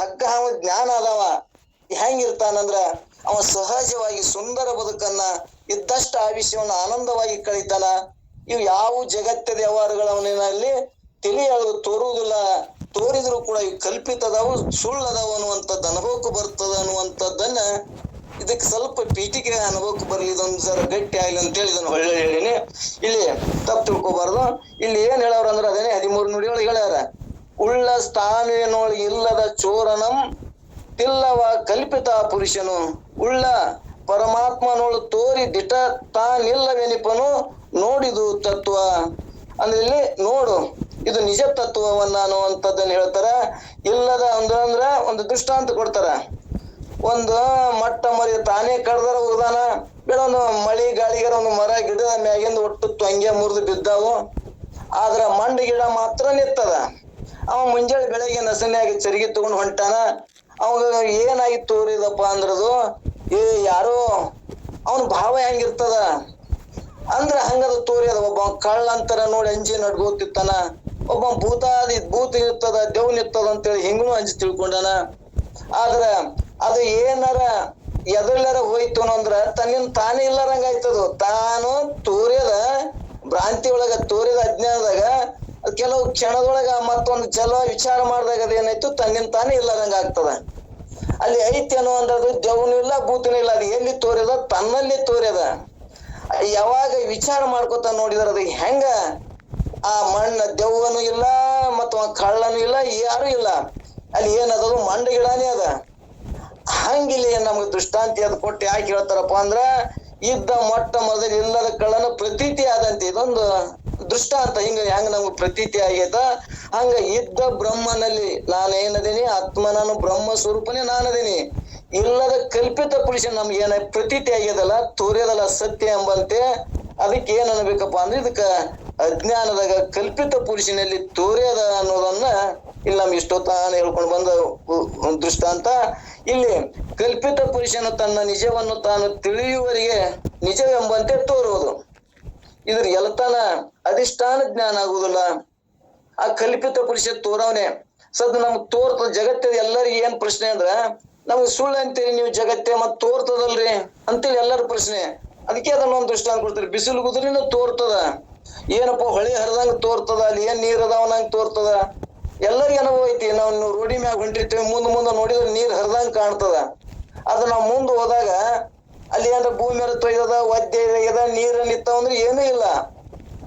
ಹಗ್ಗ ಅವ ಜ್ಞಾನ ಅದಾವ. ಹೆಂಗಿರ್ತಾನಂದ್ರ ಅವ ಸಹಜವಾಗಿ ಸುಂದರ ಬದುಕನ್ನ ಇದ್ದಷ್ಟು ಆವಿಷ್ಯವನ್ನು ಆನಂದವಾಗಿ ಕಳೀತಾನ. ಇವು ಯಾವ ಜಗತ್ತ ವ್ಯವಹಾರಗಳು ಅವನಲ್ಲಿ ತಿಳಿ ಅಳದು ತೋರುವುದಿಲ್ಲ. ತೋರಿದ್ರು ಕೂಡ ಇವು ಕಲ್ಪಿತದವು, ಸುಳ್ಳದವು ಅನ್ನುವಂಥದ್ದು, ಅನುಭವಕ್ಕೆ ಬರ್ತದ ಅನ್ನುವಂಥದ್ದನ್ನ ಇದಕ್ಕೆ ಸ್ವಲ್ಪ ಪೀಠಿಕೆ ಅನುಭವಕ್ಕೆ ಬರಲಿ ಇದೊಂದು ಸರ ಗಟ್ಟಿ ಆಗ್ಲಿ ಅಂತ ಹೇಳಿ ಇದನ್ನ ಒಳ್ಳೆ ಹೇಳಿನಿ. ಇಲ್ಲಿ ತಪ್ಪು ತಿಳ್ಕೊಬಾರ್ದು. ಇಲ್ಲಿ ಏನ್ ಹೇಳವ್ರ ಅಂದ್ರೆ ಅದೇನೆ ಹದಿಮೂರು ನುಡಿಗಳು ಹೇಳ್ಯಾರ. ಉಳ್ಳ ಸ್ಥಾನವೇನೊಳಗೆ ಇಲ್ಲದ ಚೋರನಂ ತಿಲ್ಲವ ಕಲ್ಪಿತ ಪುರುಷನು. ಉಳ್ಳ ಪರಮಾತ್ಮನೋಳು ತೋರಿ ದಿಟ ತಾನಿಲ್ಲವೆನಿಪನು ನೋಡಿದು ತತ್ವ. ಅಂದ್ರೆ ಇಲ್ಲಿ ನೋಡು, ಇದು ನಿಜ ತತ್ವವನ್ನ ಅನ್ನುವಂಥದ್ದನ್ನು ಹೇಳ್ತಾರ. ಇಲ್ಲದ ಅಂದ್ರ ಒಂದು ದೃಷ್ಟಾಂತ ಕೊಡ್ತಾರ. ಒಂದು ಮಟ್ಟ ಮರಿ ತಾನೇ ಕಡ್ದಾರ ಹೋದಾನ ಒಂದು ಮಳಿ ಗಾಳಿಗಾರ ಒಂದು ಮರ ಗಿಡದ ಮ್ಯಾಗಿಂದ ಒಟ್ಟು ತ್ವಂಗೆ ಮುರಿದು ಬಿದ್ದಾವು. ಆದ್ರ ಮಂಡ ಗಿಡ ಮಾತ್ರ ನಿತ್ತದ. ಅವ ಮುಂಜಾನೆ ಬೆಳಗ್ಗೆ ಆಗಿ ಚರಿಗೆ ತಗೊಂಡ್ ಹೊಂಟಾನ. ಅವಾಗ ಏನಾಗಿ ತೋರಿದಪ್ಪ ಅಂದ್ರದು, ಏ ಯಾರೋ, ಅವನ ಭಾವ ಹೆಂಗಿರ್ತದ? ಅಂದ್ರ ಹಂಗದ ತೋರಿ ಅದ, ಒಬ್ಬ ಕಳ್ಳ ಅಂತಾರ ನೋಡಿ ಅಂಜಿ ನಡ್ಗೋತಿರ್ತಾನ ಒಬ್ಬ ಭೂತಾದಿ ಭೂತ ಇರ್ತದ, ದೇವ್ನ ಇರ್ತದ ಅಂತೇಳಿ ಹಿಂಗೂ ಅಂಜಿ ತಿಳ್ಕೊಂಡಾನ. ಆದ್ರ ಅದು ಏನಾರ ಎದರ್ಲಾರ ಹೋಯ್ತು ಅಂದ್ರ ತನ್ನಿಂದ ತಾನೇ ಇಲ್ಲಾರಂಗ ಆಯ್ತದ ತಾನು ತೋರ್ಯದ ಭ್ರಾಂತಿ ಒಳಗ ತೋರಿದ ಅಜ್ಞಾನದಾಗ ಕೆಲವು ಕ್ಷಣದೊಳಗ ಮತ್ತೊಂದು ಚಲೋ ವಿಚಾರ ಮಾಡಿದಾಗ ಅದೇನಾಯ್ತು? ತನ್ನಿಂದ ತಾನೇ ಇಲ್ಲದಂಗ ಆಗ್ತದ. ಅಲ್ಲಿ ಐತಿ ಅನ್ನುವಂಥದ್ದು ದೇವನು ಇಲ್ಲ, ಭೂತನೂ ಇಲ್ಲ. ಅದು ಎಲ್ಲಿ ತೋರ್ಯದ? ತನ್ನಲ್ಲಿ ತೋರ್ಯದ. ಯಾವಾಗ ವಿಚಾರ ಮಾಡ್ಕೋತ ನೋಡಿದ್ರ ಅದು ಹೆಂಗ? ಆ ಮಣ್ಣ ದೆವ್ವನು ಇಲ್ಲ, ಮತ್ತು ಕಳ್ಳನು ಇಲ್ಲ, ಯಾರು ಇಲ್ಲ. ಅಲ್ಲಿ ಏನದ ಮಂಡ ಗಿಡನೇ ಅದ. ಹಂಗಿಲ್ಲ ನಮ್ಗೆ ದೃಷ್ಟಾಂತಿ ಅದ್ ಕೊಟ್ಟು ಯಾಕೆ ಹೇಳ್ತಾರಪ್ಪ ಅಂದ್ರ, ಇದ್ದ ಮೊಟ್ಟ ಮೊದಲು ಇಲ್ಲದ ಕಳ್ಳನ ಪ್ರತೀತಿ ಆದಂತೆ ಇದೊಂದು. ದೃಷ್ಟಾಂತ ಹಿಂಗ ಹೆಂಗ ನಮ್ಗೆ ಪ್ರತೀತಿ ಆಗೇತ ಹಂಗ ಇದ್ದ ಬ್ರಹ್ಮನಲ್ಲಿ ನಾನು ಏನದೇನಿ? ಆತ್ಮ ನಾನು ಬ್ರಹ್ಮ ಸ್ವರೂಪನೇ ನಾನದೀನಿ. ಇಲ್ಲದ ಕಲ್ಪಿತ ಪುರುಷ ನಮ್ಗೆ ಏನ ಪ್ರತೀತಿ ಆಗ್ಯದಲ್ಲ, ತೋರ್ಯದಲ್ಲ ಸತ್ಯ ಎಂಬಂತೆ, ಅದಕ್ಕೆ ಏನ್ ಅನ್ಬೇಕಪ್ಪ ಅಂದ್ರೆ ಇದಕ್ಕ ಅಜ್ಞಾನದಾಗ ಕಲ್ಪಿತ ಪುರುಷನಲ್ಲಿ ತೋರ್ಯದ ಅನ್ನೋದನ್ನ ಇಲ್ಲಿ ನಮ್ಗೆ ಇಷ್ಟೊತ್ತಾನ ಹೇಳ್ಕೊಂಡು ಬಂದ ದೃಷ್ಟಾಂತ. ಇಲ್ಲಿ ಕಲ್ಪಿತ ಪುರುಷನು ತನ್ನ ನಿಜವನ್ನು ತಾನು ತಿಳಿಯುವರಿಗೆ ನಿಜವೆಂಬಂತೆ ತೋರುವುದು. ಇದ್ರ ಎಲ್ತಾನ ಅಧಿಷ್ಠಾನ ಜ್ಞಾನ ಆಗುದಿಲ್ಲ ಆ ಕಲ್ಪಿತ ಪುರುಷ ತೋರವನೆ, ಸದ್ ನಮ್ಗ್ ತೋರ್ತದ ಜಗತ್ತದ ಎಲ್ಲರಿಗೆ ಏನ್ ಪ್ರಶ್ನೆ ಅಂದ್ರ, ನಮ್ಗ್ ಸುಳ್ಳು ಅಂತೀರಿ ನೀವು ಜಗತ್ತೆ ಮತ್ ತೋರ್ತದಲ್ರಿ ಅಂತೇಳಿ ಎಲ್ಲರ ಪ್ರಶ್ನೆ. ಅದಕ್ಕೆ ಅದನ್ನ ಒಂದ್ ದೃಷ್ಟಾಂತ ಕೊಡ್ತಾರೆ. ಬಿಸಿಲು ಗುದ್ರಿನ ತೋರ್ತದ. ಏನಪ್ಪ ಹೊಳೆ ಹರಿದಂಗ ತೋರ್ತದ, ಅಲ್ಲಿ ಏನ್ ನೀರ್ ಅದಾವನಂಗ್ ತೋರ್ತದ? ಎಲ್ಲರಿಗೆ ಅನುಭವ ಐತಿ. ನಾವು ರೋಡಿ ಮ್ಯಾಗ ಹೊಂಟಿರ್ತೀವಿ, ಮುಂದ್ ಮುಂದೆ ನೋಡಿದ್ರೆ ನೀರ್ ಹರಿದಂಗ ಕಾಣ್ತದ. ಅದ ನಾವು ಮುಂದೆ ಹೋದಾಗ ಅಲ್ಲಿ ಏನಾರ ಭೂಮಿ ಮೇಲೆ ತೊಯ್ದದ, ಒದ್ದೆ ಇದ ನೀರ ಇತ್ತ ಅಂದ್ರೆ ಏನೂ ಇಲ್ಲ.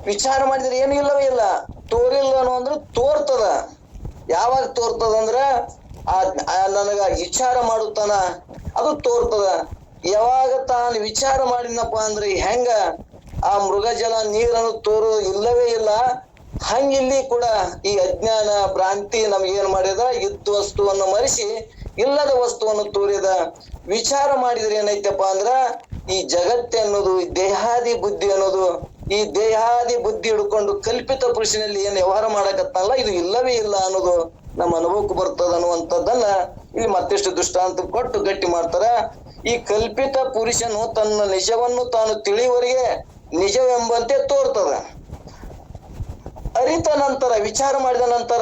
ವಿಚಾರ ಮಾಡಿದ್ರೆ ಏನು ಇಲ್ಲವೇ ಇಲ್ಲ. ತೋರಿಲ್ಲ ಅನ್ನೋ ಅಂದ್ರೆ ತೋರ್ತದ. ಯಾವಾಗ ತೋರ್ತದ ಅಂದ್ರ ನನಗ ವಿಚಾರ ಮಾಡುತ್ತಾನ ಅದು ತೋರ್ತದ. ಯಾವಾಗ ತಾನು ವಿಚಾರ ಮಾಡಿದ್ನಪ್ಪ ಅಂದ್ರೆ ಹೆಂಗ ಆ ಮೃಗಜಲ ನೀರನ್ನು ತೋರು ಇಲ್ಲವೇ ಇಲ್ಲ. ಹಂಗಿಲ್ಲಿ ಕೂಡ ಈ ಅಜ್ಞಾನ, ಭ್ರಾಂತಿ ನಮ್ಗೆ ಏನ್ ಮಾಡಿದ? ಇದ್ದ ವಸ್ತುವನ್ನು ಮರೆಸಿ ಇಲ್ಲದ ವಸ್ತುವನ್ನು ತೋರಿದ. ವಿಚಾರ ಮಾಡಿದ್ರೆ ಏನೈತಪ್ಪ ಅಂದ್ರ, ಈ ಜಗತ್ತೆ ಅನ್ನೋದು ದೇಹಾದಿ ಬುದ್ಧಿ ಅನ್ನೋದು, ಈ ದೇಹಾದಿ ಬುದ್ಧಿ ಹಿಡ್ಕೊಂಡು ಕಲ್ಪಿತ ಪುರುಷನಲ್ಲಿ ಏನ್ ವ್ಯವಹಾರ ಮಾಡಕತ್ತಲ್ಲ, ಇದು ಇಲ್ಲವೇ ಇಲ್ಲ ಅನ್ನೋದು ನಮ್ಮ ಅನುಭವಕ್ಕೆ ಬರ್ತದ ಅನ್ನುವಂಥದ್ದನ್ನ ಇಲ್ಲಿ ಮತ್ತಿಷ್ಟು ದೃಷ್ಟಾಂತ ಕೊಟ್ಟು ಗಟ್ಟಿ ಮಾಡ್ತಾರ. ಈ ಕಲ್ಪಿತ ಪುರುಷನು ತನ್ನ ನಿಜವನ್ನು ತಾನು ತಿಳಿಯುವರಿಗೆ ನಿಜವೆಂಬಂತೆ ತೋರ್ತದ. ಅರಿತ ನಂತರ, ವಿಚಾರ ಮಾಡಿದ ನಂತರ,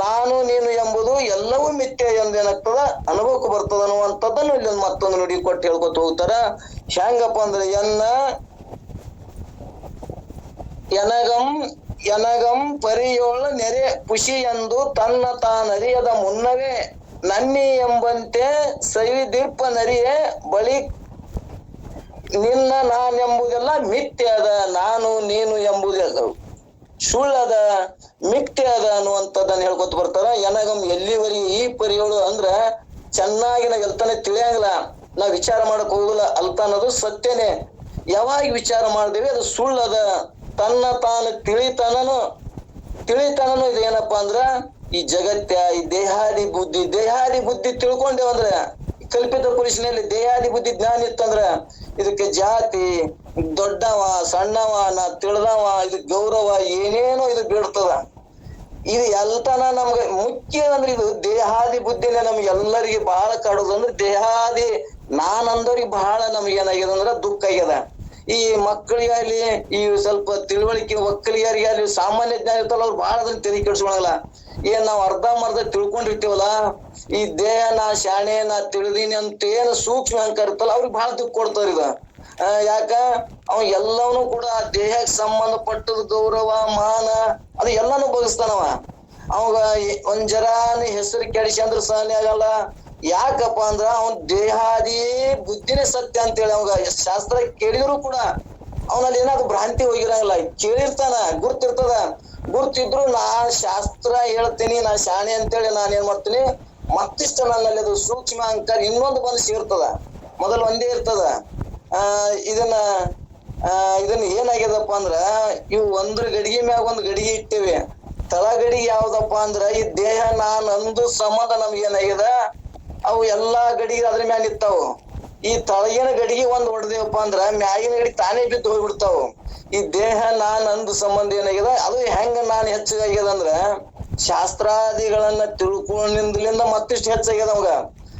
ನಾನು, ನೀನು ಎಂಬುದು ಎಲ್ಲವೂ ಮಿಥ್ಯ ಎಂದೇನಾಗ್ತದ ಅನುಭವಕ್ಕೆ ಬರ್ತದ ಅನ್ನುವಂಥದ್ದನ್ನು ಇಲ್ಲಿ ಮತ್ತೊಂದು ನುಡಿ ಕೊಟ್ಟು ಹೇಳ್ಕೊತ ಹೋಗ್ತಾರ. ಹೆಂಗಪ್ಪ ಅಂದ್ರೆ, ಎನ್ನ, ಎನಗಂ ಎನಗಂ ಪರಿಯೋಳ ನೆರೆ ಖುಷಿ ಎಂದು ತನ್ನ ತಾನರಿಯದ ಮುನ್ನವೇ ನನ್ನಿ ಎಂಬಂತೆ ಸವಿದೀರ್ಪ ನರಿಯೇ ಬಳಿ ನಿನ್ನ ನಾನೆಂಬುದೆಲ್ಲ ಮಿಥ್ಯ ಅದ ನಾನು, ನೀನು ಎಂಬುದೆಲ್ಲ ಸುಳ್ಳದ ಮಿಥ್ಯ ಅದ ಅನ್ನುವಂಥದ್ದನ್ನ ಹೇಳ್ಕೊತ ಬರ್ತಾರ. ಏನಾಗಮ್ ಎಲ್ಲಿವರೆಗೆ ಈ ಪರಿಯೋಳು ಅಂದ್ರ ಚೆನ್ನಾಗಿ ನಾವ್ ಎಲ್ತಾನೆ ತಿಳಿಯಂಗಿಲ್ಲ. ನಾವ್ ವಿಚಾರ ಮಾಡಕ್ ಹೋಗಲ್ಲ ಅಲ್ತ ಅನ್ನೋದು ಸತ್ಯನೇ. ಯಾವಾಗ ವಿಚಾರ ಮಾಡ್ದೇವಿ ಅದು ಸುಳ್ಳದ, ತನ್ನ ತಾನು ತಿಳಿತನನು ತಿಳಿತನನು ಇದು ಏನಪ್ಪಾ ಅಂದ್ರ ಈ ಜಗತ್ಯ, ಈ ದೇಹಾದಿ ಬುದ್ಧಿ ದೇಹಾದಿ ಬುದ್ಧಿ ತಿಳ್ಕೊಂಡೇವಂದ್ರ ಕಲ್ಪಿತ ಪುರುಷನಲ್ಲಿ ದೇಹಾದಿ ಬುದ್ಧಿ ಜ್ಞಾನ ಇತ್ತಂದ್ರ, ಇದಕ್ಕೆ ಜಾತಿ ದೊಡ್ಡವ, ಸಣ್ಣವ, ನಾ ತಿಳಿದವ, ಇದು ಗೌರವ, ಏನೇನೋ ಇದು ಬೀಳ್ತದ. ಇದು ಎಲ್ತನ ನಮ್ಗೆ ಮುಖ್ಯ ಅಂದ್ರೆ ಇದು ದೇಹಾದಿ ಬುದ್ಧಿನೇ ನಮ್ಗೆ ಎಲ್ಲರಿಗೆ ಬಹಳ ಕಾಡುದಂದ್ರೆ ದೇಹಾದಿ ನಾನಂದವ್ರಿಗೆ ಬಹಳ ನಮ್ಗೆ ಏನಾಗಿದೆ ಅಂದ್ರೆ ದುಃಖ ಆಗ್ಯದ. ಈ ಮಕ್ಕಳಿಗಾಗ್ಲಿ, ಈ ಸ್ವಲ್ಪ ತಿಳುವಳಿಕೆ ಒಕ್ಕಲಿಗರಿಗಾಗ್ಲಿ, ಸಾಮಾನ್ಯ ಜ್ಞಾನ ಇರ್ತಲ್ಲ ಅವ್ರು ಬಹಳ ಅದನ್ನ ತೆರಿಗೆ ಕೆಡಿಸ್ಕೊಳಲ್ಲ. ಏನ್ ನಾವ್ ಅರ್ಧ ಮರ್ಧ ತಿಳ್ಕೊಂಡಿರ್ತೀವಲ್ಲ, ಈ ದೇಹ ನಾ ಶಾಣೆ ನಾ ತಿಳಿದೀನಿ ಅಂತ ಏನ್ ಸೂಕ್ಷ್ಮ ಅಂಕ ಇರ್ತಲ್ಲ, ಅವ್ರಿಗೆ ಬಹಳ ದುಃಖ ಕೊಡ್ತಾರ ಇದ. ಯಾಕ? ಅವ ಎಲ್ಲವನು ಕೂಡ ದೇಹಕ್ಕೆ ಸಂಬಂಧಪಟ್ಟದ ಗೌರವ, ಮಾನ, ಅದು ಎಲ್ಲಾನು ಬಗಸ್ತಾನವ ಅವಾಗ ಒಂದ್ ಜರಾನ ಹೆಸರು ಕೆಡಿಸಿ ಅಂದ್ರ ಸಹನೆ ಆಗಲ್ಲ. ಯಾಕಪ್ಪ ಅಂದ್ರ ಅವನ್ ದೇಹಾದಿ ಬುದ್ಧಿನೇ ಸತ್ಯ ಅಂತೇಳಿ ಅವಾಗ ಶಾಸ್ತ್ರ ಕೇಳಿದ್ರು ಕೂಡ ಅವನಲ್ಲಿ ಏನಾದ್ರು ಭ್ರಾಂತಿ ಹೋಗಿರಂಗಿಲ್ಲ. ಕೇಳಿರ್ತಾನ, ಗುರ್ತಿರ್ತದ. ಗುರ್ತಿದ್ರು, ನಾ ಶಾಸ್ತ್ರ ಹೇಳ್ತೀನಿ, ನಾ ಶಾಣೆ ಅಂತೇಳಿ ನಾನು ಏನ್ ಮಾಡ್ತೀನಿ, ಮತ್ತಿಷ್ಟ ನನ್ನಲ್ಲಿ ಅದು ಸೂಕ್ಷ್ಮ ಅಂಕಾರ ಇನ್ನೊಂದು ಬಂದು ಸೇರ್ತದ ಮೊದಲು ಒಂದೇ ಇರ್ತದ. ಆ, ಇದನ್ನ ಇದನ್ನ ಏನಾಗ್ಯದಪ್ಪ ಅಂದ್ರ, ಇವು ಒಂದ್ರ ಗಡಿಗೆ ಮ್ಯಾಗ ಒಂದ್ ಗಡಿಗೆ ಇಟ್ಟಿವಿ. ತಳಗಡಿ ಯಾವ್ದಪ್ಪ ಅಂದ್ರ, ಈ ದೇಹ, ನಾನ್ ಅಂದು ಸಂಬಂಧ ನಮ್ಗೆ ಏನಾಗ್ಯದ? ಅವು ಎಲ್ಲಾ ಗಡಿಗೆ ಅದ್ರ ಮ್ಯಾಲ ನಿಂತಾವು ಈ ತಳಗಿನ ಗಡಿಗೆ ಒಂದ್ ಹೊಡೆದೇವಪ್ಪ ಅಂದ್ರ, ಮ್ಯಾಗಿನ ಗಡಿ ತಾನೇ ಬಿದ್ದು ಹೋಗ್ಬಿಡ್ತಾವು. ಈ ದೇಹ, ನಾನ್ ಅಂದು ಸಂಬಂಧ ಏನಾಗ್ಯದ? ಅದು ಹೆಂಗ ನಾನ್ ಹೆಚ್ಚಾಗ್ಯದ ಅಂದ್ರ, ಶಾಸ್ತ್ರಾದಿಗಳನ್ನ ತಿಳ್ಕೊಂಡಿಂದಲಿಂದ ಮತ್ತಿಷ್ಟು ಹೆಚ್ಚಾಗ್ಯದ ಅವಾಗ.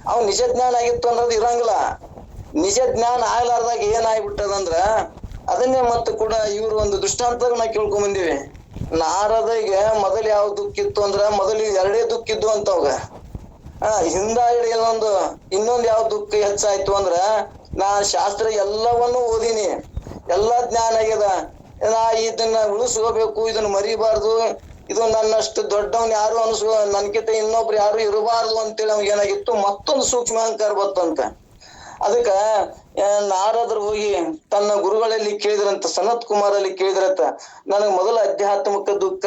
ಅವ್ ನಿಜ ಜ್ಞಾನ ಆಗಿತ್ತು ಅನ್ನೋದು ಇರಂಗಿಲ್ಲ. ನಿಜ ಜ್ಞಾನ ಆಗ್ಲಾರ್ದಾಗ ಏನಾಗ್ಬಿಟ್ಟದಂದ್ರ ಅದನ್ನೇ ಮತ್ತೆ ಕೂಡ ಇವ್ರು ಒಂದು ದೃಷ್ಟಾಂತ ನಾ ಕೇಳ್ಕೊಂಡ್ ಬಂದಿವಿ. ನಾರದಗೆ ಮೊದಲು ಯಾವ ದುಃಖ ಇತ್ತು ಅಂದ್ರ ಮೊದಲು ಎರಡೇ ದುಃಖ ಇದ್ದು ಅಂತ ಅವಾಗ ಆ ಹಿಂದಾಗಡೆ ಇನ್ನೊಂದು, ಇನ್ನೊಂದ್ ಯಾವ ದುಃಖ ಹೆಚ್ಚಾಯ್ತು ಅಂದ್ರ ನಾ ಶಾಸ್ತ್ರ ಎಲ್ಲವನ್ನೂ ಓದಿನಿ. ಎಲ್ಲಾ ಜ್ಞಾನ ಆಗ್ಯದ. ನಾ ಇದನ್ನ ಉಳಿಸ್ಕೋಬೇಕು, ಇದನ್ನ ಮರಿಬಾರ್ದು, ಇದು ನನ್ನಷ್ಟು ದೊಡ್ಡವನ್ ಯಾರು ಅನ್ಸ್ಕೊ ನನ್ಕಿಂತ ಇನ್ನೊಬ್ರು ಯಾರು ಇರಬಾರ್ದು ಅಂತೇಳಿ ಅವ್ನಿಗೆ ಏನಾಗಿತ್ತು, ಮತ್ತೊಂದು ಸೂಕ್ಷ್ಮ ಅಹಂಕಾರ ಬತ್ತಂತ ಅದಕ್ಕ ನಾರಾದ್ರೂ ಹೋಗಿ ತನ್ನ ಗುರುಗಳಲ್ಲಿ ಕೇಳಿದ್ರಂತ, ಸನತ್ ಕುಮಾರಲ್ಲಿ ಕೇಳಿದ್ರಂತ, ನನಗ್ ಮೊದಲ ಆಧ್ಯಾತ್ಮಿಕ ದುಃಖ,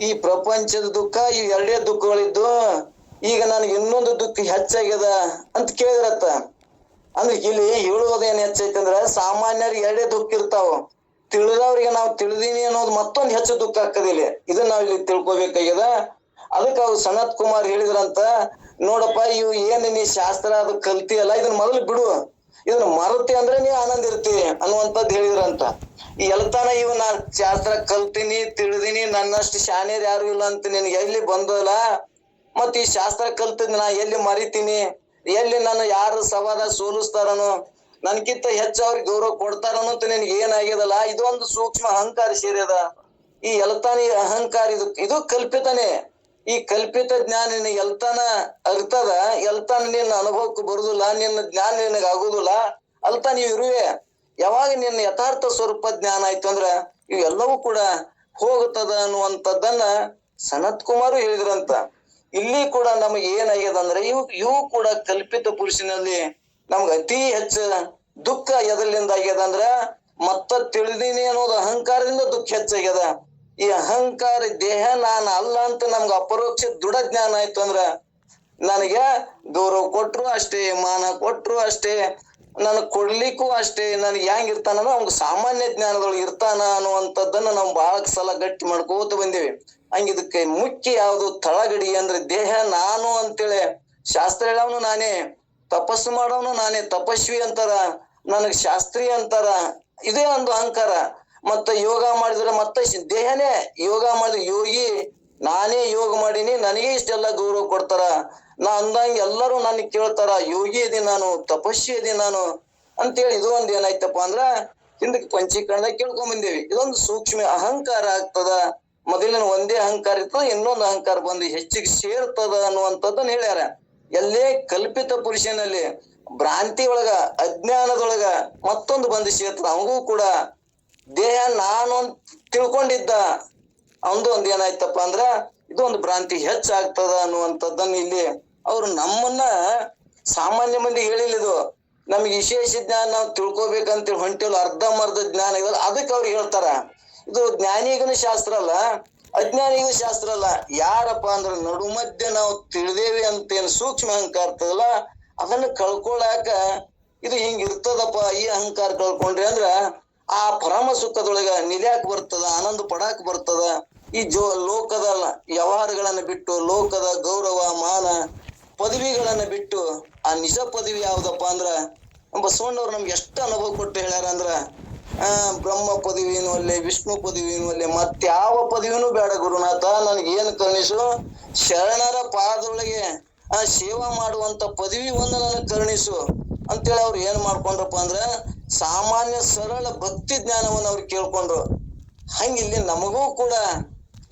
ಈ ಪ್ರಪಂಚದ ದುಃಖ, ಈ ಎರಡೇ ದುಃಖಗಳಿದ್ದು, ಈಗ ನನಗೆ ಇನ್ನೊಂದು ದುಃಖ ಹೆಚ್ಚಾಗ್ಯದ ಅಂತ ಕೇಳಿದ್ರತ್ತ ಅಂದ್ರೆ ಇಲ್ಲಿ ಹೇಳುವುದೇನ್ ಹೆಚ್ಚೈತೆ ಅಂದ್ರ ಸಾಮಾನ್ಯರಿಗೆ ಎರಡೇ ದುಃಖ ಇರ್ತಾವ. ತಿಳಿದವ್ರಿಗೆ ನಾವು ತಿಳಿದೀನಿ ಅನ್ನೋದು ಮತ್ತೊಂದು ಹೆಚ್ಚು ದುಃಖ ಆಗ್ತದೆ ಇಲ್ಲಿ. ಇದನ್ನ ನಾವು ಇಲ್ಲಿ ತಿಳ್ಕೊಬೇಕಾಗ್ಯದ. ಅದಕ್ಕೆ ಅವ್ರು ಸನತ್ ಕುಮಾರ್ ಹೇಳಿದ್ರಂತ ನೋಡಪ್ಪ, ಇವು ಏನ್ ನೀ ಶಾಸ್ತ್ರ ಅದು ಕಲ್ತಿಯಲ್ಲ ಇದನ್ನ ಮೊದಲು ಬಿಡು. ಇದನ್ನ ಮರತಿ ಅಂದ್ರೆ ನೀ ಆನಂದ ಇರ್ತಿ ಅನ್ನುವಂಥದ್ದು ಹೇಳಿದ್ರಂತ. ಈ ಎಲ್ತಾನ ಇವ್ ನಾ ಶಾಸ್ತ್ರ ಕಲ್ತೀನಿ, ತಿಳಿದೀನಿ, ನನ್ನಷ್ಟು ಶಾನೇರ್ ಯಾರು ಇಲ್ಲ ಅಂತ ನಿನ್ಗೆ ಎಲ್ಲಿ ಬಂದಲ್ಲ ಮತ್ ಈ ಶಾಸ್ತ್ರ ಕಲ್ತಿದ್ ನಾ ಎಲ್ಲಿ ಮರಿತೀನಿ? ಎಲ್ಲಿ ನಾನು ಯಾರು ಸವಾದ ಸೋಲಿಸ್ತಾರನೋ? ನನ್ಕಿಂತ ಹೆಚ್ಚು ಅವ್ರಿಗೆ ಗೌರವ ಕೊಡ್ತಾರನೋ ಅಂತ ನಿನ್ಗೆ ಏನಾಗ್ಯದಲ್ಲ ಇದೊಂದು ಸೂಕ್ಷ್ಮ ಅಹಂಕಾರ ಸೇರ್ಯದ ಈ ಎಲ್ತಾನ ಅಹಂಕಾರ ಇದು ಇದು ಕಲ್ಪಿತನೇ. ಈ ಕಲ್ಪಿತ ಜ್ಞಾನ ನಿನಗೆ ಎಲ್ತಾನ ಅರ್ತದ ಎಲ್ತಾನ ನಿನ್ನ ಅನುಭವಕ್ಕೆ ಬರುದಿಲ್ಲ, ನಿನ್ನ ಜ್ಞಾನ ನಿನಗೆ ಆಗುದಿಲ್ಲ. ಅಲ್ತ ನೀವು ಇರುವೆ. ಯಾವಾಗ ನಿನ್ನ ಯಥಾರ್ಥ ಸ್ವರೂಪ ಜ್ಞಾನ ಆಯ್ತು ಅಂದ್ರ ಇವೆಲ್ಲವೂ ಕೂಡ ಹೋಗುತ್ತದ ಅನ್ನುವಂಥದ್ದನ್ನ ಸನತ್ ಕುಮಾರು ಹೇಳಿದ್ರಂತ. ಇಲ್ಲಿ ಕೂಡ ನಮಗೆ ಏನಾಗ್ಯದ ಅಂದ್ರೆ ಇವು ಇವು ಕೂಡ ಕಲ್ಪಿತ ಪುರುಷನಲ್ಲಿ ನಮ್ಗೆ ಅತಿ ಹೆಚ್ಚು ದುಃಖ ಎದರ್ಲಿಂದ ಆಗ್ಯದ ಅಂದ್ರ ಮತ್ತ ತಿಳಿದೀನಿ ಅನ್ನೋದು ಅಹಂಕಾರದಿಂದ ದುಃಖ ಹೆಚ್ಚಾಗ್ಯದ. ಈ ಅಹಂಕಾರ ದೇಹ ನಾನು ಅಲ್ಲ ಅಂತ ನಮ್ಗೆ ಅಪರೋಕ್ಷ ದೃಢ ಜ್ಞಾನ ಆಯ್ತು ಅಂದ್ರ ನನಗೆ ಗೌರವ ಕೊಟ್ರು ಅಷ್ಟೇ, ಮಾನ ಕೊಟ್ರು ಅಷ್ಟೇ ನನಗ್ ಕೊಡ್ಲಿಕ್ಕೂ ಅಷ್ಟೇ, ನನಗೆ ಹೆಂಗ್ ಇರ್ತಾನ ಅವ್ನ ಸಾಮಾನ್ಯ ಜ್ಞಾನದೊಳಗೆ ಇರ್ತಾನ ಅನ್ನುವಂಥದ್ದನ್ನ ನಾವು ಬಹಳ ಸಲ ಗಟ್ಟಿ ಮಾಡ್ಕೋತ ಬಂದೇವಿ. ಹಂಗ ಇದಕ್ಕೆ ಮುಖ್ಯ ಯಾವುದು ತಳಗಡಿ ಅಂದ್ರೆ ದೇಹ ನಾನು ಅಂತೇಳಿ ಶಾಸ್ತ್ರ ಹೇಳವನು ನಾನೇ, ತಪಸ್ಸು ಮಾಡೋನು ನಾನೇ, ತಪಸ್ವಿ ಅಂತಾರ, ನನಗ್ ಶಾಸ್ತ್ರಿ ಅಂತಾರ, ಇದೇ ಒಂದು ಅಹಂಕಾರ. ಮತ್ತ ಯೋಗ ಮಾಡಿದ್ರೆ ಮತ್ತೆ ದೇಹನೇ ಯೋಗ ಮಾಡಿದ್ರೆ ಯೋಗಿ, ನಾನೇ ಯೋಗ ಮಾಡೀನಿ, ನನಗೆ ಇಷ್ಟೆಲ್ಲ ಗೌರವ ಕೊಡ್ತಾರ. ನಾ ಅಂದಂಗೆ ಎಲ್ಲರೂ ನನ್ ಕೇಳ್ತಾರ, ಯೋಗಿ ಇದೀನಿ ನಾನು, ತಪಸ್ವಿ ಇದೀನಿ ನಾನು. ಅಂತೇಳಿ ಇದು ಒಂದ್ ಏನಾಯ್ತಪ್ಪ ಅಂದ್ರ ಹಿಂದಕ್ಕೆ ಪಂಚೀಕರಣದಾಗ ಕೇಳ್ಕೊಂಡ್ ಬಂದೇವಿ. ಇದೊಂದು ಸೂಕ್ಷ್ಮ ಅಹಂಕಾರ ಆಗ್ತದ. ಮೊದಲಿನ ಒಂದೇ ಅಹಂಕಾರ ಇರ್ತದ, ಇನ್ನೊಂದು ಅಹಂಕಾರ ಬಂದು ಹೆಚ್ಚಿಗೆ ಸೇರ್ತದ ಅನ್ನುವಂಥದ್ದನ್ನ ಹೇಳ್ಯಾರ. ಎಲ್ಲೇ ಕಲ್ಪಿತ ಪುರುಷನಲ್ಲಿ ಭ್ರಾಂತಿ ಒಳಗ ಅಜ್ಞಾನದೊಳಗ ಮತ್ತೊಂದು ಬಂದು ಸೇರ್ತದ, ಅವಗೂ ಕೂಡ ದೇಹ ನಾನು ತಿಳ್ಕೊಂಡಿದ್ದ ಅವಂದು ಒಂದ್ ಏನಾಯ್ತಪ್ಪ ಅಂದ್ರ ಇದು ಒಂದು ಭ್ರಾಂತಿ ಹೆಚ್ಚಾಗ್ತದ ಅನ್ನುವಂಥದ್ದನ್ನ ಇಲ್ಲಿ ಅವ್ರು ನಮ್ಮನ್ನ ಸಾಮಾನ್ಯ ಮಂದಿ ಹೇಳಿಲ್ಲ ಇದು. ನಮ್ಗೆ ವಿಶೇಷ ಜ್ಞಾನ ನಾವು ತಿಳ್ಕೊಬೇಕಂತೇಳಿ ಹೊಂಟಿಲ್ಲ ಮರ್ಧ ಜ್ಞಾನ ಇದಲ್ಲ ಅದಕ್ಕೆ ಅವ್ರು ಹೇಳ್ತಾರ. ಇದು ಜ್ಞಾನಿಗನ ಶಾಸ್ತ್ರ ಅಲ್ಲ ಅಜ್ಞಾನಿಗೂ ಶಾಸ್ತ್ರ ಅಲ್ಲ. ಯಾರಪ್ಪ ಅಂದ್ರೆ ನಡು ಮಧ್ಯೆ ನಾವು ತಿಳಿದೇವಿ ಅಂತ ಏನ್ ಸೂಕ್ಷ್ಮ ಅಹಂಕಾರ ಇರ್ತದಲ್ಲ, ಅದನ್ನ ಕಳ್ಕೊಳ್ಳಾಕ ಇದು ಹಿಂಗ ಇರ್ತದಪ್ಪ ಈ ಅಹಂಕಾರ ಕಳ್ಕೊಂಡ್ರಿ ಅಂದ್ರ ಆ ಪರಮ ಸುಖದೊಳಗ ನಿಲ್ಯಾಕ್ ಬರ್ತದ, ಆನಂದ ಪಡಾಕ್ ಬರ್ತದ, ಈ ಜೋ ಲೋಕದ ವ್ಯವಹಾರಗಳನ್ನ ಬಿಟ್ಟು, ಲೋಕದ ಗೌರವ, ಮಾನ ಪದವಿಗಳನ್ನ ಬಿಟ್ಟು, ಆ ನಿಜ ಪದವಿ ಯಾವ್ದಪ್ಪ ಅಂದ್ರ ಬಸವಣ್ಣವ್ರು ನಮ್ಗೆ ಎಷ್ಟು ಅನುಭವ ಕೊಟ್ಟು ಹೇಳ್ಯಾರ ಅಂದ್ರ, ಆ ಬ್ರಹ್ಮ ಪದವಿನೂ ಅಲ್ಲೇ, ವಿಷ್ಣು ಪದವಿನೂ ಅಲ್ಲೇ ಮತ್ಯಾವ ಪದವಿನೂ ಬೇಡ ಗುರುನಾಥ, ನನ್ಗೆ ಏನ್ ಕರುಣಿಸು, ಶರಣರ ಪಾದೊಳಗೆ ಆ ಸೇವಾ ಮಾಡುವಂತ ಪದವಿ ಒಂದು ನನಗೆ ಕರುಣಿಸು, ಅಂತೇಳಿ ಅವ್ರು ಏನ್ ಮಾಡ್ಕೊಂಡ್ರಪ್ಪ ಅಂದ್ರ ಸಾಮಾನ್ಯ ಸರಳ ಭಕ್ತಿ ಜ್ಞಾನವನ್ನು ಅವ್ರು ಕೇಳ್ಕೊಂಡ್ರು. ಹಂಗಿಲ್ಲಿ ನಮಗೂ ಕೂಡ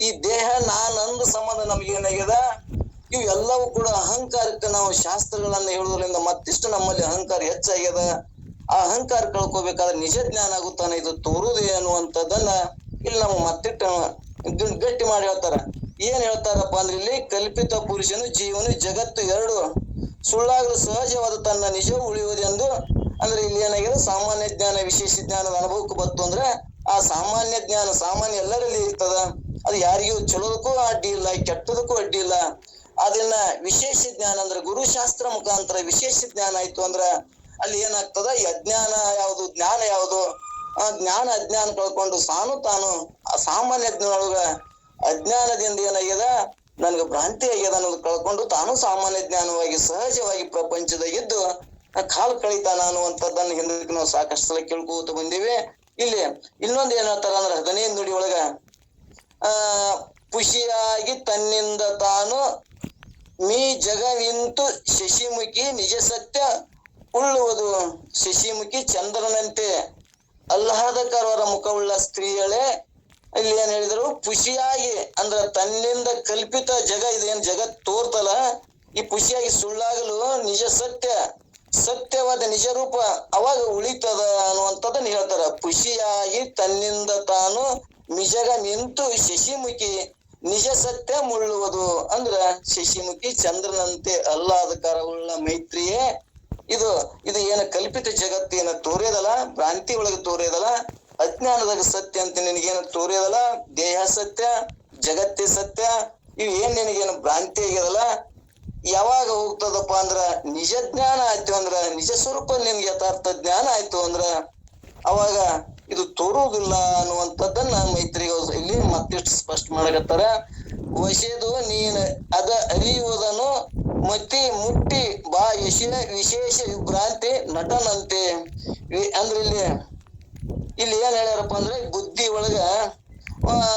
ಈ ದೇಹ, ನಾನಂದ ಸಂಬಂಧ ನಮ್ಗೆ ಏನಾಗ್ಯದ ಇವೆಲ್ಲವೂ ಕೂಡ ಅಹಂಕಾರಕ್ಕೆ ನಾವು ಶಾಸ್ತ್ರಗಳನ್ನ ಹೇಳುವುದರಿಂದ ಮತ್ತಿಷ್ಟು ನಮ್ಮಲ್ಲಿ ಅಹಂಕಾರ ಹೆಚ್ಚಾಗ್ಯದ ಆ ಅಹಂಕಾರ ಕಳ್ಕೋಬೇಕಾದ್ರೆ ನಿಜ ಜ್ಞಾನ ಆಗುತ್ತಾನೆ, ಇದು ತೋರುದೇ ಅನ್ನುವಂಥದ್ದನ್ನ ಇಲ್ಲಿ ನಾವು ಮತ್ತಿಟ್ಟು ಗಟ್ಟಿ ಮಾಡಿ ಹೇಳ್ತಾರ. ಏನ್ ಹೇಳ್ತಾರಪ್ಪ ಅಂದ್ರೆ ಇಲ್ಲಿ ಕಲ್ಪಿತ ಪುರುಷನು ಜೀವನು ಜಗತ್ತು ಎರಡು. ಸುಳ್ಳಾಗಲು ಸಹಜವಾದ ತನ್ನ ನಿಜ ಉಳಿಯುವುದೆಂದು ಅಂದ್ರೆ ಇಲ್ಲಿ ಏನಾಗಿದೆ? ಸಾಮಾನ್ಯ ಜ್ಞಾನ, ವಿಶೇಷ ಜ್ಞಾನದ ಅನುಭವಕ್ಕೆ ಬಂತು ಅಂದ್ರೆ ಆ ಸಾಮಾನ್ಯ ಜ್ಞಾನ, ಸಾಮಾನ್ಯ ಎಲ್ಲರಲ್ಲಿ ಇರ್ತದ. ಅದು ಯಾರಿಗೂ ಚಲೋದಕ್ಕೂ ಅಡ್ಡಿ ಇಲ್ಲ, ಕೆಟ್ಟದಕ್ಕೂ ಅಡ್ಡಿ ಇಲ್ಲ. ಅದನ್ನ ವಿಶೇಷ ಜ್ಞಾನ ಅಂದ್ರೆ ಗುರುಶಾಸ್ತ್ರ ಮುಖಾಂತರ ವಿಶೇಷ ಜ್ಞಾನ ಆಯ್ತು ಅಂದ್ರ ಅಲ್ಲಿ ಏನಾಗ್ತದ? ಈ ಅಜ್ಞಾನ ಯಾವುದು, ಜ್ಞಾನ ಯಾವುದು? ಆ ಜ್ಞಾನ, ಅಜ್ಞಾನ ಕಳ್ಕೊಂಡು ಸಾನು ತಾನು ಆ ಸಾಮಾನ್ಯ ಜ್ಞಾನೊಳಗ ಅಜ್ಞಾನದಿಂದ ಏನಾಗ್ಯದ? ನನ್ಗೆ ಭ್ರಾಂತಿ ಆಗ್ಯದ ಅನ್ನೋದು ಕಳ್ಕೊಂಡು ತಾನು ಸಾಮಾನ್ಯ ಜ್ಞಾನವಾಗಿ ಸಹಜವಾಗಿ ಪ್ರಪಂಚದ ಆ ಕಾಲ ಕಳೀತಾನ ಅನ್ನುವಂಥದ್ದನ್ನ ಹಿಂದಕ್ಕೆ ನಾವು ಸಾಕಷ್ಟು ಸಲ ಕೇಳ್ಕೋತ ಬಂದೀವಿ. ಇಲ್ಲಿ ಇನ್ನೊಂದು ಏನ್ ಹೇಳ್ತಾರ ಅಂದ್ರೆ ಹದಿನೈದು ನುಡಿ ಒಳಗ, ಆ ಖುಷಿಯಾಗಿ ತನ್ನಿಂದ ತಾನು ಮೀ ಜಗವಿಂತು ಶಶಿಮುಖಿ ನಿಜ ಸತ್ಯ ಉಳ್ಳುವುದು. ಶಶಿಮುಖಿ ಚಂದ್ರನಂತೆ. ಆಹ್ಲಾದಕರವರ ಮುಖವುಳ್ಳ ಸ್ತ್ರೀಯಳೇ. ಇಲ್ಲಿ ಏನ್ ಹೇಳಿದ್ರು? ಖುಷಿಯಾಗಿ ಅಂದ್ರ ತನ್ನಿಂದ ಕಲ್ಪಿತ ಜಗ ಇದೇನ್ ಜಗತ್ ತೋರ್ತಲ್ಲ? ಈ ಖುಷಿಯಾಗಿ ಸುಳ್ಳಾಗಲು ನಿಜ ಸತ್ಯ. ಸತ್ಯವಾದ ನಿಜರೂಪ ಅವಾಗ ಉಳಿತದ ಅನ್ನುವಂಥದ್ದನ್ನ ಹೇಳ್ತಾರ. ಖುಷಿಯಾಗಿ ತನ್ನಿಂದ ತಾನು ನಿಜಗ ನಿಂತು ಶಶಿಮುಖಿ ನಿಜ ಸತ್ಯ ಮುಳ್ಳುವುದು ಅಂದ್ರ ಶಶಿಮುಖಿ ಚಂದ್ರನಂತೆ ಅಲ್ಲಾದಕಾರವುಳ್ಳ ಮೈತ್ರಿಯೇ ಇದು ಇದು ಏನ ಕಲ್ಪಿತ ಜಗತ್ತೇನ ತೋರ್ಯದಲ್ಲ, ಭ್ರಾಂತಿ ಒಳಗೆ ತೋರ್ಯದಲ್ಲ, ಅಜ್ಞಾನದಾಗ ಸತ್ಯ ಅಂತ ನಿನಗೇನು ತೋರ್ಯದಲ್ಲ, ದೇಹ ಸತ್ಯ, ಜಗತ್ತೇ ಸತ್ಯ, ಇವು ಏನ್ ನಿನಗೇನು ಭ್ರಾಂತಿ ಆಗ್ಯದಲ್ಲ ಯಾವಾಗ ಹೋಗ್ತದಪ್ಪ ಅಂದ್ರ ನಿಜ ಜ್ಞಾನ ಆಯ್ತು ಅಂದ್ರ, ನಿಜ ಸ್ವರೂಪ ನಿಮ್ಗೆ ಯಥಾರ್ಥ ಜ್ಞಾನ ಆಯ್ತು ಅಂದ್ರ, ಅವಾಗ ಇದು ತೋರುವುದಿಲ್ಲ ಅನ್ನುವಂಥದ್ದನ್ನ ಮೈತ್ರಿ ಇಲ್ಲಿ ಮತ್ತಿಷ್ಟು ಸ್ಪಷ್ಟ ಮಾಡಕತ್ತಾರ. ವಶೆದು ನೀನ್ ಅದ ಅರಿಯುವುದನ್ನು ಮತಿ ಮುಟ್ಟಿ ಬಾ ಯಶ ವಿಶೇಷ ವಿಭ್ರಾಂತಿ ನಟನಂತೆ. ಅಂದ್ರೆ ಇಲ್ಲಿ ಇಲ್ಲಿ ಏನ್ ಹೇಳ್ಯಾರಪ್ಪ ಅಂದ್ರೆ ಬುದ್ಧಿ ಒಳಗ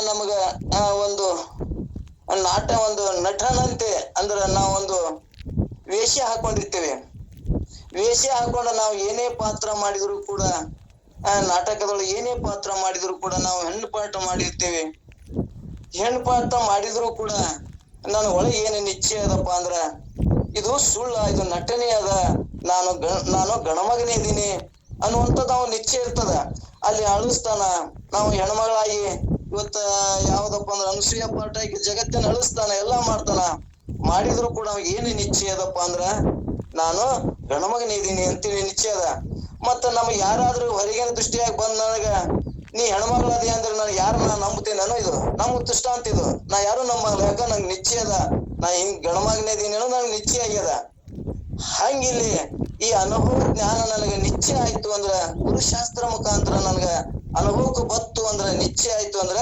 ನಮಗ ಒಂದು ನಾಟ ಒಂದು ನಟನಂತೆ ಅಂದ್ರ ಒಂದು ವೇಷ ಹಾಕೊಂಡಿರ್ತೇವೆ. ವೇಷ ಹಾಕೊಂಡು ನಾವು ಏನೇ ಪಾತ್ರ ಮಾಡಿದ್ರು ಕೂಡ ನಾಟಕದೊಳಗೆ ಏನೇ ಪಾತ್ರ ಮಾಡಿದ್ರು ಕೂಡ ನಾವು ಹೆಣ್ಣು ಪಾಠ ಮಾಡಿರ್ತೇವೆ. ಹೆಣ್ಣು ಪಾಠ ಮಾಡಿದ್ರು ಕೂಡ ನನ್ನ ಒಳಗೆ ಏನು ನಿಶ್ಚಯ ಅದಪ್ಪ ಅಂದ್ರ, ಇದು ಸುಳ್ಳ, ಇದು ನಟನೆ ಅದ. ನಾನು ನಾನು ಗಣಮಗನೇ ಇದೀನಿ ಅನ್ನುವಂಥದ್ದು ಅವ್ನು ನಿಶ್ಚಯ ಇರ್ತದ. ಅಲ್ಲಿ ಅಳಿಸ್ತಾನ, ನಾವು ಹೆಣ್ಮಗಳಾಗಿ ಇವತ್ತ ಯಾವ್ದಪ್ಪ ಅಂದ್ರ ಅನಸೂಯ ಪಾಠ ಆಗಿ ಜಗತ್ತಿನ ಅಳಿಸ್ತಾನ, ಎಲ್ಲಾ ಮಾಡ್ತಾನ. ಮಾಡಿದ್ರು ಕೂಡ ಅವ್ನಿಗೆ ಏನು ನಿಶ್ಚಯ ಅದಪ್ಪ ಅಂದ್ರ, ನಾನು ಗಣಮಗನ ಇದೀನಿ ಅಂತೇಳಿ ನಿಶ್ಚಯ ಅದ. ಮತ್ತ ನಮ್ಗೆ ಯಾರಾದ್ರೂ ಹೊರಗಿನ ದೃಷ್ಟಿಯಾಗಿ ಬಂದ್ ನನಗ, ನೀ ಹೆಣ್ಮಗಳದಿ ಅಂದ್ರೆ ನಾನು ಯಾರು ನಾನು ಇದು, ನಮ್ಮ ಅಂತ ಇದು. ನಾ ಯಾರು ನಂಬಲ್ಲ ಯಾಕ ನಂಗೆ ನಿಶ್ಚಯ ಅದ. ನಾ ಹಿಂಗ್ ಗಣಮಗನೇ ಇದೀನಿ ಅನ್ನೋ ನಂಗೆ ನಿಶ್ಚಯ ಆಗ್ಯದ. ಹಂಗಿಲ್ಲಿ ಈ ಅನುಭವ ಜ್ಞಾನ ನನಗೆ ನಿಶ್ಚಯ ಆಯ್ತು ಅಂದ್ರ, ಗುರುಶಾಸ್ತ್ರ ಮುಖಾಂತರ ನನಗ ಅನುಭವಕ್ಕೆ ಬತ್ತು ಅಂದ್ರ, ನಿಶ್ಚಯ ಆಯ್ತು ಅಂದ್ರ,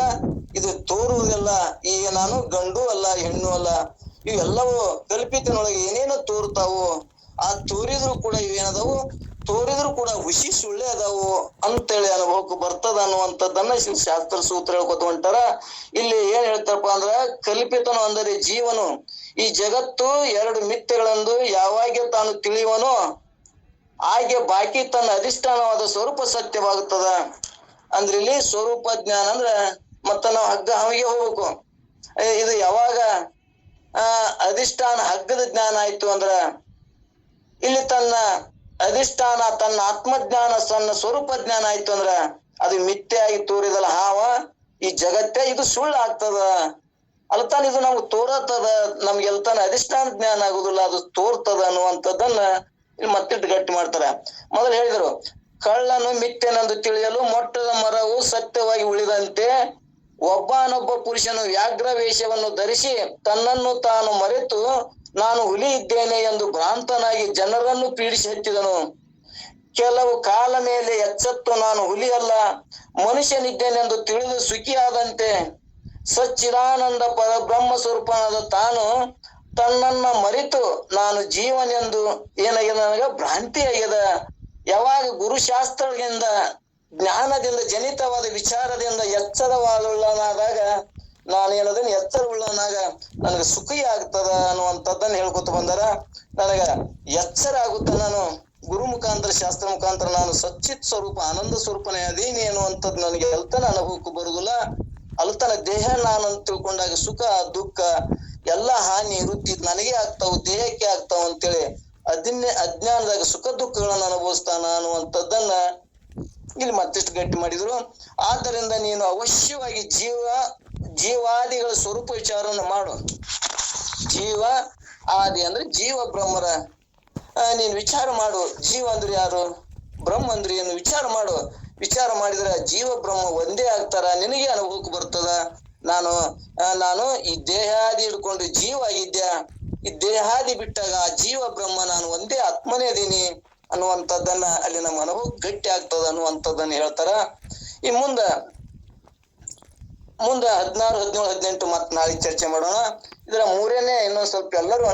ಇದು ತೋರುವುದೆಲ್ಲ, ಈಗ ನಾನು ಗಂಡು ಅಲ್ಲ, ಹೆಣ್ಣು ಅಲ್ಲ, ಇವೆಲ್ಲವೂ ಕಲ್ಪಿತನೊಳಗೆ ಏನೇನು ತೋರ್ತಾವು, ಆ ತೋರಿದ್ರು ಕೂಡ ಇವೇನದಾವು? ತೋರಿದ್ರು ಕೂಡ ಹುಷಿ ಸುಳ್ಳೆ ಅದಾವು ಅಂತೇಳಿ ಅನುಭವಕ್ಕೆ ಬರ್ತದ ಅನ್ನುವಂಥದ್ದನ್ನ ಶಾಸ್ತ್ರ ಸೂತ್ರ ಹೇಳ್ಕೊತ ಹೊಂಟಾರ. ಇಲ್ಲಿ ಏನ್ ಹೇಳ್ತಾರಪ್ಪ ಅಂದ್ರ, ಕಲ್ಪಿತನು ಅಂದರೆ ಜೀವನು. ಈ ಜಗತ್ತು ಎರಡು ಮಿಥ್ಯಗಳಂದು ಯಾವಾಗ ತಾನು ತಿಳಿಯುವನೋ, ಹಾಗೆ ಬಾಕಿ ತನ್ನ ಅಧಿಷ್ಠಾನವಾದ ಸ್ವರೂಪ ಸತ್ಯವಾಗುತ್ತದ. ಅಂದ್ರೆ ಇಲ್ಲಿ ಸ್ವರೂಪ ಜ್ಞಾನ ಅಂದ್ರ ಮತ್ತ ನಾವು ಹಗ್ಗ ಹಾವಿಗೆ ಹೋಗ್ಬೇಕು. ಇದು ಯಾವಾಗ, ಆ, ಅಧಿಷ್ಠಾನ ಹಗ್ಗದ ಜ್ಞಾನ ಆಯ್ತು ಅಂದ್ರ ಇಲ್ಲಿ ತನ್ನ ಅಧಿಷ್ಠಾನ, ತನ್ನ ಆತ್ಮಜ್ಞಾನ, ತನ್ನ ಸ್ವರೂಪ ಜ್ಞಾನ ಆಯ್ತು ಅಂದ್ರ ಅದು ಮಿಥ್ಯಾಗಿ ತೋರಿದಲ್ಲ ಹಾವ, ಈ ಜಗತ್ತೇ ಇದು ಸುಳ್ಳು ಆಗ್ತದ. ಅಲ್ತಾನ ಇದು ನಮ್ಗೆ ತೋರತದ ನಮ್ಗೆ ಎಲ್ತಾನ ಅಧಿಷ್ಠಾನ ಜ್ಞಾನ ಆಗುದಿಲ್ಲ, ಅದು ತೋರ್ತದ ಅನ್ನುವಂಥದ್ದನ್ನ ಇಲ್ಲಿ ಮತ್ತಿಟ್ಟು ಗಟ್ಟಿ ಮಾಡ್ತಾರ. ಮೊದಲು ಹೇಳಿದ್ರು ಕಳ್ಳನು ಮಿಥ್ಯನೆಂದು ತಿಳಿಯಲು ಮೊಟ್ಟದ ಮರವು ಸತ್ಯವಾಗಿ ಉಳಿದಂತೆ ಒಬ್ಬನೊಬ್ಬ ಪುರುಷನು ವ್ಯಾಘ್ರ ವೇಷವನ್ನು ಧರಿಸಿ ತನ್ನನ್ನು ತಾನು ಮರೆತು ನಾನು ಹುಲಿ ಇದ್ದೇನೆ ಎಂದು ಭ್ರಾಂತನಾಗಿ ಜನರನ್ನು ಪೀಡಿಸಿ ಹತ್ತಿದನು. ಕೆಲವು ಕಾಲ ಮೇಲೆ ಎಚ್ಚತ್ತು ನಾನು ಹುಲಿ ಅಲ್ಲ, ಮನುಷ್ಯನಿದ್ದೇನೆಂದು ತಿಳಿದು ಸುಖಿಯಾದಂತೆ ಸಚ್ಚಿದಾನಂದ ಪರಬ್ರಹ್ಮ ಸ್ವರೂಪನಾದ ತಾನು ತನ್ನನ್ನ ಮರೆತು ನಾನು ಜೀವನೆಂದು ಏನಾಗಿದೆ ನನಗ ಭ್ರಾಂತಿ ಆಗ್ಯದ ಯಾವಾಗ ಗುರುಶಾಸ್ತ್ರದಿಂದ ಜ್ಞಾನದಿಂದ, ಜನಿತವಾದ ವಿಚಾರದಿಂದ ಎಚ್ಚರವಾದುಳ್ಳನಾದಾಗ ನಾನೇನದನ್ನ ಎಚ್ಚರ ಉಳ್ಳನಾಗ ನನಗೆ ಸುಖಿ ಆಗ್ತದ ಅನ್ನುವಂಥದ್ದನ್ನ ಹೇಳ್ಕೊತ ಬಂದಾರ, ನನಗ ಎಚ್ಚರ ಆಗುತ್ತ ನಾನು ಗುರು ಮುಖಾಂತರ, ಶಾಸ್ತ್ರ ಮುಖಾಂತರ ನಾನು ಸಚ್ಚಿತ್ ಸ್ವರೂಪ, ಆನಂದ ಸ್ವರೂಪನೇ ಅದೇನಿ ಅನ್ನುವಂಥದ್ದು ನನಗೆ ಅಲ್ತನ ಅನುಭವಕ್ಕೆ ಬರುದಿಲ್ಲ. ಅಲ್ತನ ದೇಹ ನಾನು ಅಂತ ತಿಳ್ಕೊಂಡಾಗ ಸುಖ, ದುಃಖ, ಎಲ್ಲ ಹಾನಿ, ವೃತ್ತಿ ನನಗೆ ಆಗ್ತಾವು, ದೇಹಕ್ಕೆ ಆಗ್ತಾವ ಅಂತೇಳಿ ಅದನ್ನೇ ಅಜ್ಞಾನದಾಗ ಸುಖ ದುಃಖಗಳನ್ನ ಅನುಭವಿಸ್ತಾನ ಅನ್ನುವಂಥದ್ದನ್ನ ಇಲ್ಲಿ ಮತ್ತಿಷ್ಟು ಗಟ್ಟಿ ಮಾಡಿದ್ರು. ಆದ್ದರಿಂದ ನೀನು ಅವಶ್ಯವಾಗಿ ಜೀವ, ಜೀವಾದಿಗಳ ಸ್ವರೂಪ ವಿಚಾರವನ್ನು ಮಾಡು. ಜೀವ, ಆದಿ ಅಂದ್ರೆ ಜೀವ ಬ್ರಹ್ಮರ. ನೀನು ವಿಚಾರ ಮಾಡು. ಜೀವ ಅಂದ್ರೆ ಯಾರು? ಬ್ರಹ್ಮ ಅಂದ್ರೆ ಏನು? ವಿಚಾರ ಮಾಡು. ವಿಚಾರ ಮಾಡಿದ್ರೆ ಜೀವ, ಬ್ರಹ್ಮ ಒಂದೇ ಆಗ್ತಾರ. ನಿನಗೆ ಅನುಭವಕ್ಕೆ ಬರ್ತದ. ನಾನು ನಾನು ಈ ದೇಹಾದಿ ಹಿಡ್ಕೊಂಡು ಜೀವ ಆಗಿದ್ದೆ ಈ ದೇಹಾದಿ ಬಿಟ್ಟಾಗ ಜೀವ ಬ್ರಹ್ಮ ನಾನು ಒಂದೇ ಆತ್ಮನೇ ಅದೀನಿ ಅನ್ನುವಂಥದ್ದನ್ನ ಅಲ್ಲಿ ನಮ್ಮ ಮನವು ಗಟ್ಟಿ ಆಗ್ತದ ಅನ್ನುವಂಥದ್ದನ್ನ ಹೇಳ್ತಾರ. ಈ ಮುಂದ ಮುಂದ ಹದಿನಾರು, ಹದಿನೇಳು, ಹದಿನೆಂಟು ಮತ್ತೆ ನಾಳೆ ಚರ್ಚೆ ಮಾಡೋಣ. ಇದರ ಮೂರನೇ ಇನ್ನೊಂದ್ ಸ್ವಲ್ಪ ಎಲ್ಲರೂ